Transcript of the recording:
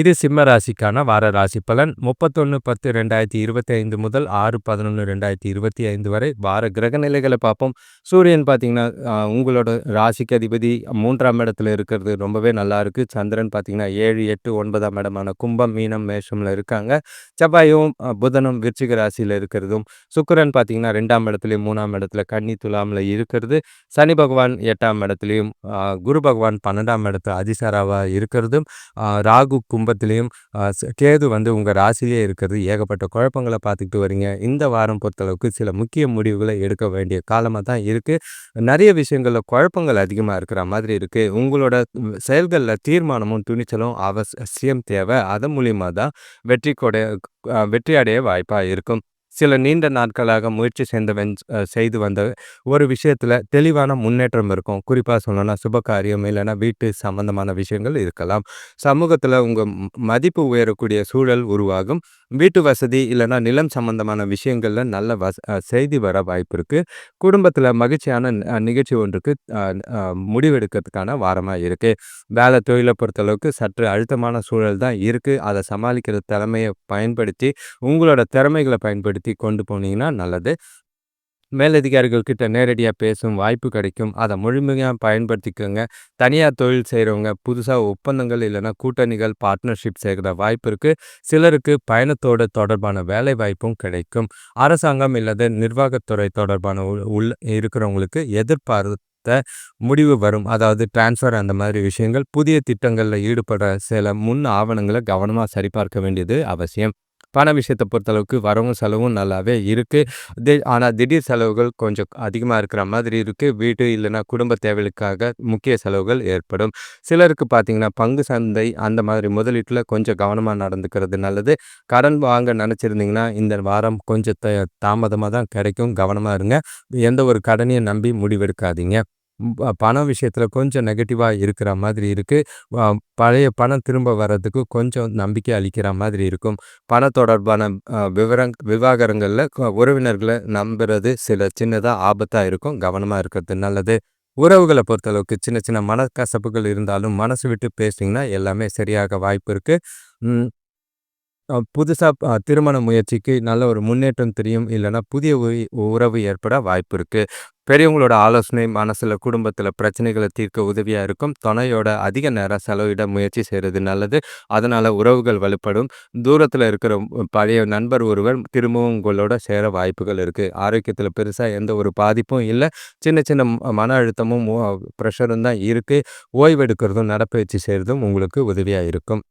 இது சிம்ம ராசிக்கான வார ராசி பலன். முப்பத்தொன்று பத்து ரெண்டாயிரத்தி இருபத்தி ஐந்து முதல் ஆறு பதினொன்று ரெண்டாயிரத்தி இருபத்தி ஐந்து வரை வார கிரக நிலைகளை பார்ப்போம். சூரியன் பார்த்தீங்கன்னா உங்களோட ராசிக்கு அதிபதி மூன்றாம் இடத்துல இருக்கிறது ரொம்பவே நல்லா இருக்குது சந்திரன் பார்த்தீங்கன்னா ஏழு எட்டு ஒன்பதாம் இடமான கும்பம் மீனம் மேஷமில் இருக்காங்க. செவ்வாயும் புதனும் விருச்சிக ராசியில் இருக்கிறதும் சுக்கரன் பார்த்தீங்கன்னா ரெண்டாம் இடத்துலையும் மூணாம் இடத்துல கன்னி துலாமில் இருக்கிறது. சனி பகவான் எட்டாம் இடத்துலையும் குரு பகவான் பன்னெண்டாம் இடத்துல அதிசாராவாக இருக்கிறதும் ராகு கும் கும்பத்திலையும் கேது வந்து உங்கள் ராசிலே இருக்கிறது. ஏகப்பட்ட குழப்பங்களை பார்த்துக்கிட்டு வரீங்க. இந்த வாரம் பொறுத்தளவுக்கு சில முக்கிய முடிவுகளை எடுக்க வேண்டிய காலமாக தான் இருக்குது நிறைய விஷயங்களில் குழப்பங்கள் அதிகமாக இருக்கிற மாதிரி இருக்குது உங்களோட செயல்களில் தீர்மானமும் துணிச்சலும் அவசியம் தேவை. அதன் மூலியமாக தான் வெற்றி கொடை வெற்றி அடைய வாய்ப்பாக இருக்கும். சில நீண்ட நாட்களாக முயற்சி செய்தவன் செய்து வந்த ஒரு விஷயத்தில் தெளிவான முன்னேற்றம் இருக்கும். குறிப்பாக சொல்லணும்னா சுபகாரியம் இல்லைன்னா வீட்டு சம்பந்தமான விஷயங்கள் இருக்கலாம். சமூகத்தில் உங்கள் மதிப்பு உயரக்கூடிய சூழல் உருவாகும். வீட்டு வசதி இல்லைன்னா நிலம் சம்பந்தமான விஷயங்களில் நல்ல வச செய்தி வர வாய்ப்பு இருக்குது குடும்பத்தில் மகிழ்ச்சியான நிகழ்ச்சி ஒன்றுக்கு முடிவெடுக்கிறதுக்கான வாரமாக இருக்குது வேலை தொழிலை பொறுத்தளவுக்கு சற்று அழுத்தமான சூழல் தான் இருக்குது அதை சமாளிக்கிற திறமையை பயன்படுத்தி உங்களோட திறமைகளை பயன்படுத்தி பயன்படுத்தி கொண்டு போனீங்கன்னா நல்லது. மேலதிகாரிகள்கிட்ட நேரடியாக பேசும் வாய்ப்பு கிடைக்கும். அதை முழுமையாக பயன்படுத்திக்கோங்க. தனியார் தொழில் செய்கிறவங்க புதுசாக ஒப்பந்தங்கள் இல்லைன்னா கூட்டணிகள் பார்ட்னர்ஷிப் செய்கிற வாய்ப்பு இருக்குது சிலருக்கு பயணத்தோடு தொடர்பான வேலை வாய்ப்பும் கிடைக்கும். அரசாங்கம் இல்லாத நிர்வாகத்துறை தொடர்பான உள் இருக்கிறவங்களுக்கு எதிர்பார்த்த முடிவு வரும். அதாவது டிரான்ஸ்ஃபர் அந்த மாதிரி விஷயங்கள் புதிய திட்டங்களில் ஈடுபட சில முன் ஆவணங்களை கவனமாக சரிபார்க்க வேண்டியது அவசியம். பண விஷயத்தை பொறுத்தளவுக்கு வரவும் செலவும் நல்லாவே இருக்குது தி ஆனால் திடீர் செலவுகள் கொஞ்சம் அதிகமாக இருக்கிற மாதிரி இருக்குது வீட்டு இல்லைன்னா குடும்ப தேவைகளுக்காக முக்கிய செலவுகள் ஏற்படும். சிலருக்கு பார்த்தீங்கன்னா பங்கு சந்தை அந்த மாதிரி முதலீட்டில் கொஞ்சம் கவனமாக நடந்துக்கிறது நல்லது. கடன் வாங்க நினச்சிருந்தீங்கன்னா இந்த வாரம் கொஞ்சம் தாமதமாக தான் கிடைக்கும். கவனமாக இருங்க. எந்த ஒரு கடனையும் நம்பி முடிவெடுக்காதீங்க. பண விஷயத்தில் கொஞ்சம் நெகட்டிவாக இருக்கிற மாதிரி இருக்குது பழைய பணம் திரும்ப வர்றதுக்கு கொஞ்சம் நம்பிக்கை அளிக்கிற மாதிரி இருக்கும். பண தொடர்பான விவரங் விவாகரங்களில் உறவினர்களை நம்புறது சில சின்னதாக ஆபத்தாக இருக்கும். கவனமாக இருக்கிறது நல்லது. உறவுகளை பொறுத்தளவுக்கு சின்ன சின்ன மனக்கசப்புகள் இருந்தாலும் மனசு விட்டு பேசிங்கன்னா எல்லாமே சரியாக வாய்ப்பு இருக்குது புதுசாக திருமண முயற்சிக்கு நல்ல ஒரு முன்னேற்றம் தெரியும். இல்லைன்னா புதிய உறவு ஏற்பட வாய்ப்பு இருக்குது பெரியவங்களோட ஆலோசனை மனசில் குடும்பத்தில் பிரச்சனைகளை தீர்க்க உதவியாக இருக்கும். துணையோட அதிக நேரம் செலவிட முயற்சி செய்கிறது நல்லது. அதனால் உறவுகள் வலுப்படும். தூரத்தில் இருக்கிற பழைய நண்பர் ஒருவர் திரும்பவும் உங்களோட சேர வாய்ப்புகள் இருக்குது ஆரோக்கியத்தில் பெருசாக எந்த ஒரு பாதிப்பும் இல்லை. சின்ன சின்ன மன அழுத்தமும் ப்ரெஷரும் தான் இருக்குது ஓய்வெடுக்கிறதும் நடப்பயிற்சி செய்கிறதும் உங்களுக்கு உதவியாக இருக்கும்.